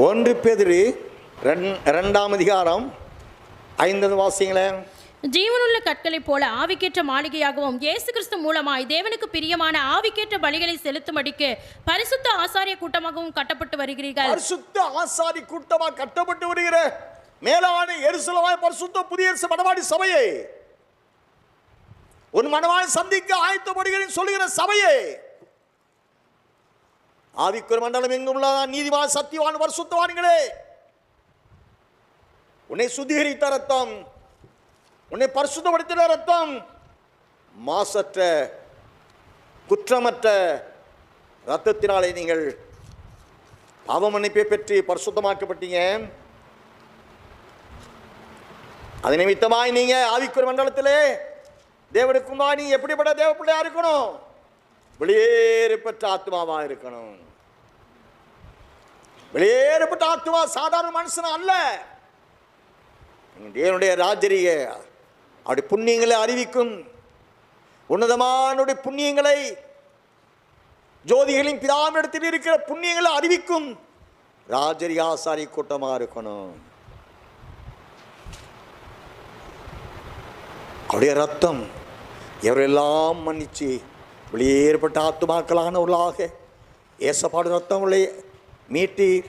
ஒன்று பேதிரு ரெண்- ரெண்டாம் அதிகாரம் ஐந்தாவது வாசிங்களேன் ஜீவனுள்ள கற்களைப் போல ஆவிக்கேற்ற மாளிகையாகவும் இயேசு கிறிஸ்து மூலமாய் தேவனுக்கு பிரியமான ஆவிக்கேற்ற பலிகளை செலுத்தும்படிக்கு பரிசுத்த ஆசாரிய கூட்டமாகவும் கட்டப்பட்டு வருகிறீர்கள். பரிசுத்த ஆசாரி கூட்டமா கட்டப்பட்டு வருகிற. மேலான எருசலமாய் பரிசுத்த புதிய மணவாடி சபையே. உன் மணவாளை சந்திக்க ஆயத்தப்படுகிறேன் சொல்லுகிற சபையே. ஆவிக்குற மண்டலம் எங்கும் உள்ள நீதிவான் சத்தியவான் பரிசுத்தவான்களே! உன்னை சுத்திகரித்த ரத்தம் உன்னை பரிசுத்தப்படுத்தின ரத்தம் மாசற்ற குற்றமற்ற ரத்தத்தினாலே நீங்கள் பாவ மன்னிப்பை பெற்று பரிசுத்தமாக்கப்பட்டீங்க. அது நிமித்தமாய் நீங்க ஆவிக்குரிய மண்டலத்திலே தேவனுக்குமா நீ எப்படிப்பட்ட தேவ பிள்ளையா இருக்கணும்? வெளியேறப்பட்ட ஆத்மாவாக இருக்கணும் வெளியேறப்பட்ட ஆத்மா சாதாரண மனுஷன் அல்ல. தேவனுடைய ராஜரிய அப்படி புண்ணியங்களை அறிவிக்கும் உன்னதமானுடைய புண்ணியங்களை ஜோதிகளின் பிதாமிடத்தில் இருக்கிற புண்ணியங்களை அறிவிக்கும் ராஜரி ஆசாரி கூட்டமாக இருக்கணும் அவருடைய ரத்தம் எவரெல்லாம் மன்னிச்சு வெளியேறப்பட்ட ஆத்துமாக்களானவர்களாக ஏசப்பாடு ரத்தம் உள்ள மீட்டீர்.